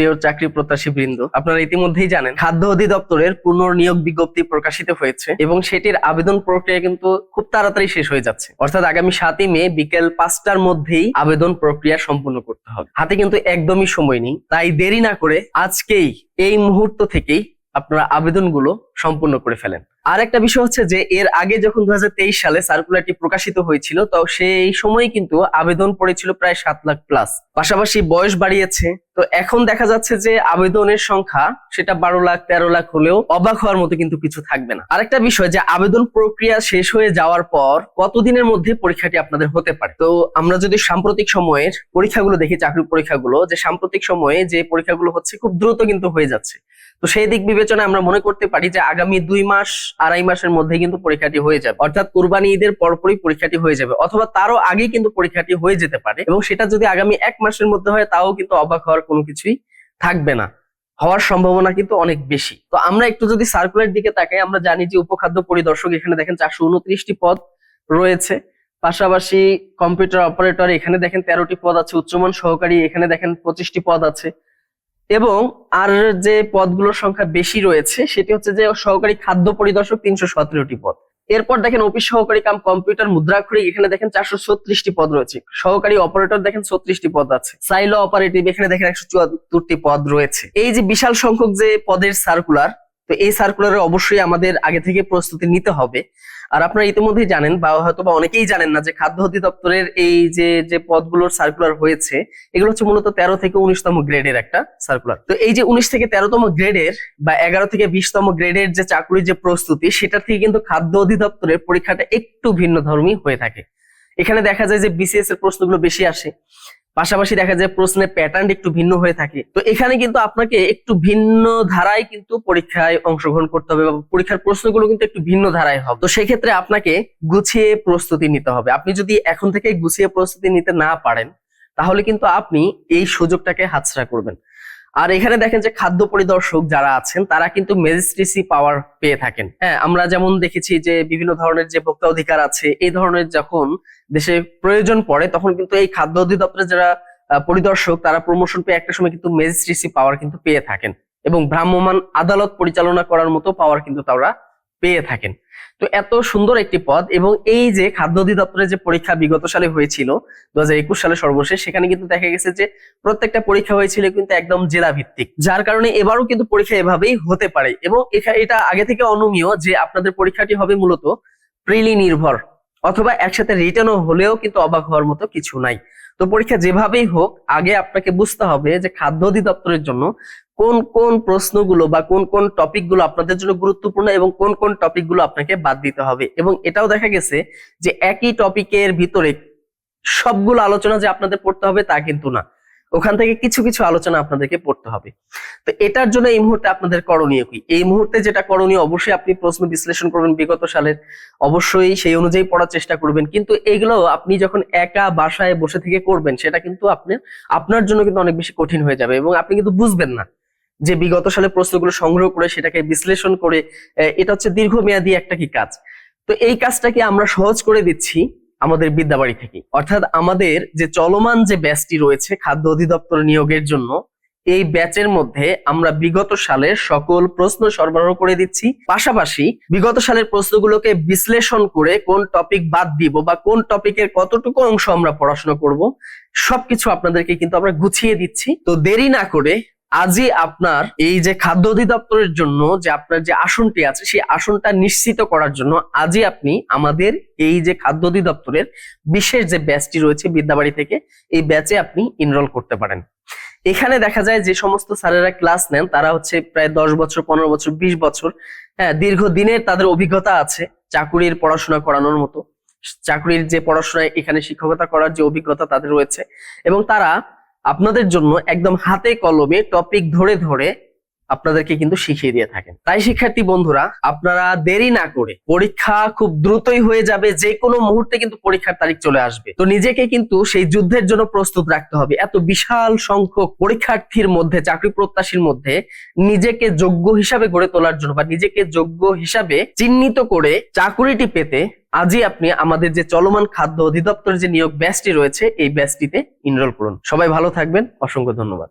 প্রিয় চাকরি প্রত্যাশী বৃন্দ, আপনারা ইতিমধ্যেই জানেন, খাদ্য অধিদপ্তরের পুনর্নিয়োগ বিজ্ঞপ্তি প্রকাশিত হয়েছে এবং সেটির আবেদন প্রক্রিয়া কিন্তু খুব তাড়াতাড়ি শেষ হয়ে যাচ্ছে। অর্থাৎ আগামী সাতই মে বিকেল পাঁচটার মধ্যেই আবেদন প্রক্রিয়া সম্পূর্ণ করতে হবে। হাতে কিন্তু একদমই সময় নেই, তাই দেরি না করে আজকেই এই মুহূর্ত থেকেই আপনারা আবেদনগুলো সম্পূর্ণ করে ফেলেন। আর একটা বিষয় হচ্ছে যে, এর আগে যখন দু সালে সার্কুলারটি প্রকাশিত হয়েছিল, তো সেই সময় কিন্তু আবেদন পড়েছিল প্রায় সাত লাখ প্লাস পাশাপাশি বয়স বাড়িয়েছে, তো এখন দেখা যাচ্ছে যে আবেদনের সংখ্যা সেটা বারো লাখ, তেরো লাখ হলেও অবাক হওয়ার মতো কিন্তু কিছু থাকবে না। আরেকটা বিষয় যে, আবেদন প্রক্রিয়া শেষ হয়ে যাওয়ার পর কতদিনের মধ্যে পরীক্ষাটি আপনাদের হতে পারে? তো আমরা যদি সাম্প্রতিক সময়ের পরীক্ষাগুলো দেখি, চাকরির পরীক্ষাগুলো, যে সাম্প্রতিক সময়ে যে পরীক্ষাগুলো হচ্ছে খুব দ্রুত কিন্তু হয়ে যাচ্ছে। তো সেই দিক বিবেচনায় আমরা মনে করতে পারি যে আগামী দুই মাস, আড়াই মাসের মধ্যে কিন্তু পরীক্ষাটি হয়ে যাবে। অর্থাৎ কোরবানি ঈদের পরপরই পরীক্ষাটি হয়ে যাবে, অথবা তারও আগেই কিন্তু পরীক্ষাটি হয়ে যেতে পারে এবং সেটা যদি আগামী এক মাসের মধ্যে হয়, তাও কিন্তু অবাক হওয়ার কোনো কিছুই থাকবে না। হওয়ার সম্ভাবনা কিন্তু অনেক বেশি। তো আমরা একটু যদি সার্কুলার দিকে তাকাই, আমরা জানি যে উপখাদ্য পরিদর্শক এখানে দেখেন চারশো উনত্রিশটি পদ রয়েছে। পাশাপাশি কম্পিউটার অপারেটর এখানে দেখেন তেরোটি পদ আছে, উচ্চমান সহকারী এখানে দেখেন পঁচিশটি পদ আছে। এবং আর যে পদগুলোর সংখ্যা বেশি রয়েছে, সেটি হচ্ছে যে সহকারী খাদ্য পরিদর্শক তিনশো সতেরোটি পদ। এরপর দেখেন অফিস সহকারী কাম কম্পিউটার মুদ্রাক্ষরিক, এখানে দেখেন চারশো ছত্রিশটি পদ রয়েছে। সহকারী অপারেটর দেখেন ছত্রিশটি পদ আছে। সাইলো অপারেটিভ, এখানে দেখেন একশো চুয়াত্তরটি পদ রয়েছে। এই যে বিশাল সংখ্যক যে পদের সার্কুলার তো এই সার্কুলারে অবশ্যই আমাদের আগে থেকে প্রস্তুতি নিতে হবে। আর আপনারা ইতিমধ্যেই জানেন বা হয়তো বা অনেকেই জানেন না যে খাদ্য অধিদপ্তরের এই যে যে পদগুলোর সার্কুলার হয়েছে, এগুলো হচ্ছে মূলত তেরো থেকে উনিশতম গ্রেডের একটা সার্কুলার তো এই যে উনিশ থেকে তেরোতম গ্রেডের বা এগারো থেকে বিশতম গ্রেডের যে চাকরির যে প্রস্তুতি সেটা থেকে কিন্তু খাদ্য অধিদপ্তরের পরীক্ষাটা একটু ভিন্ন ধর্মী হয়ে থাকে। এখানে দেখা যায় যে বিসিএস এর প্রশ্নগুলো বেশি আসে। পাশাপাশি দেখা যায় প্রশ্নের প্যাটার্ন একটু ভিন্ন হয়ে থাকে। তো এখানে কিন্তু আপনাকে একটু ভিন্ন ধারায় কিন্তু পরীক্ষায় অংশগ্রহণ করতে হবে বা পরীক্ষার প্রশ্নগুলো কিন্তু একটু ভিন্ন ধারায় হবে। তো সেক্ষেত্রে আপনাকে গুছিয়ে প্রস্তুতি নিতে হবে। আপনি যদি এখন থেকে গুছিয়ে প্রস্তুতি নিতে না পারেন, তাহলে কিন্তু আপনি এই সুযোগটাকে হাতছাড়া করবেন। আর এখানে দেখেন যে খাদ্য পরিদর্শক যারা আছেন, তারা কিন্তু ম্যাজিস্ট্রেসি পাওয়ার পেয়ে থাকেন। হ্যাঁ আমরা যেমন দেখেছি যে বিভিন্ন ধরনের যে ভোক্তা অধিকার আছে, এই ধরনের যখন দেশে প্রয়োজন পড়ে, তখন কিন্তু এই খাদ্য অধিদপ্তরে যারা পরিদর্শক, তারা প্রমোশন পেয়ে একটা সময় কিন্তু ম্যাজিস্ট্রেসি পাওয়ার কিন্তু পেয়ে থাকেন। এবং ভ্রাম্যমান আদালত পরিচালনা করার মতো পাওয়ার কিন্তু তারা পেয়ে থাকেন। তো এত সুন্দর একটি পদ এবং এই যে খাদ্য অধিদপ্তরের যে পরীক্ষা বিগত সালে হয়েছিল দু সালে সর্বশেষ, সেখানে কিন্তু দেখা গেছে যে প্রত্যেকটা পরীক্ষা হয়েছিল কিন্তু একদম জেলা ভিত্তিক যার কারণে এবারও কিন্তু পরীক্ষা এভাবেই হতে পারে এবং এটা আগে থেকে অনুমীয় যে আপনাদের পরীক্ষাটি হবে মূলত প্রিলি নির্ভর অথবা একসাথে রিটার্নও হলেও কিন্তু অবাক হওয়ার মতো কিছু নাই। তো পরীক্ষা যেভাবেই হোক, আগে আপনাকে বুঝতে হবে যে খাদ্য অধিদপ্তরের জন্য কোন কোন প্রশ্নগুলো বা কোন কোন টপিকগুলো আপনাদের জন্য গুরুত্বপূর্ণ এবং কোন কোন টপিকগুলো আপনাকে বাদ দিতে হবে। এবং এটাও দেখা গেছে যে একই টপিকের ভিতরে সবগুলো আলোচনা যে আপনাদের পড়তে হবে তা কিন্তু না। ওখান থেকে কিছু কিছু আলোচনা আপনাদেরকে পড়তে হবে। তো এটার জন্য এই মুহূর্তে আপনাদের করণীয় কি? এই মুহূর্তে যেটা করণীয়, অবশ্যই আপনি প্রশ্ন বিশ্লেষণ করবেন বিগত সালের। অবশ্যই সেই অনুযায়ী পড়ার চেষ্টা করবেন। কিন্তু এগুলো আপনি যখন একা বাসায় বসে থেকে করবেন, সেটা কিন্তু আপনি, আপনার জন্য কিন্তু অনেক বেশি কঠিন হয়ে যাবে এবং আপনি কিন্তু বুঝবেন না যে বিগত সালে প্রশ্নগুলো সংগ্রহ করে সেটাকে বিশ্লেষণ করে এটা হচ্ছে দীর্ঘমেয়াদী একটা কি কাজ? তো এই কাজটাকে আমরা সহজ করে দিচ্ছি। আমাদের বিদ্যাবাড়ি থেকে। অর্থাৎ আমাদের যে চলমান যে ব্যাচটি রয়েছে খাদ্য অধিদপ্তর নিয়োগের জন্য, এই ব্যাচের মধ্যে আমরা বিগত সালের সকল প্রশ্ন সরবরাহ করে দিচ্ছি। পাশাপাশি বিগত সালের প্রশ্নগুলোকে বিশ্লেষণ করে কোন টপিক বাদ দিব বা কোন টপিকের কতটুকু অংশ আমরা পড়াশোনা করব, সবকিছু আপনাদেরকে কিন্তু আমরা গুছিয়ে দিচ্ছি। তো দেরি না করে আজই আপনার এই যে খাদ্য অধিদপ্তরের জন্য যে আপনার যে আসনটি আছে, সেই আসনটা নিশ্চিত করার জন্য আজই আপনি আমাদের এই যে খাদ্য অধিদপ্তরের বিশেষ যে ব্যাচটি রয়েছে বিদ্যাবাড়ি থেকে, এই ব্যাচে আপনি ইনরোল করতে পারেন। এখানে দেখা যায় যে সমস্ত স্যারেরা ক্লাস নেন, তারা হচ্ছে প্রায় দশ বছর, পনেরো বছর, বিশ বছর হ্যাঁ দীর্ঘদিনের তাদের অভিজ্ঞতা আছে চাকুরির পড়াশোনা করানোর মতো। চাকরির যে পড়াশোনায় এখানে শিক্ষকতা করার যে অভিজ্ঞতা তাদের রয়েছে এবং তারা আপনাদের জন্য একদম হাতে কলমে টপিক ধরে ধরে আপনাদেরকে কিন্তু শিখিয়ে দিয়ে থাকেন। তাই শিক্ষার্থী বন্ধুরা, আপনারা দেরি না করে পরীক্ষা খুব দ্রুতই হয়ে যাবে যে কোনো মুহূর্তে কিন্তু পরীক্ষার তারিখ চলে আসবে। তো নিজেকে কিন্তু সেই যুদ্ধের জন্য প্রস্তুত রাখতে হবে। এত বিশাল সংখ্যক পরীক্ষার্থীর মধ্যে, চাকরি প্রত্যাশীর মধ্যে নিজেকে যোগ্য হিসাবে গড়ে তোলার জন্য বা নিজেকে যোগ্য হিসাবে চিহ্নিত করে চাকুরিটি পেতে আজই আপনি আমাদের যে চলমান খাদ্য অধিদপ্তরের যে নিয়োগ ব্যাচটি রয়েছে, এই ব্যাচটিতে ইনরোল করুন। সবাই ভালো থাকবেন। অসংখ্য ধন্যবাদ।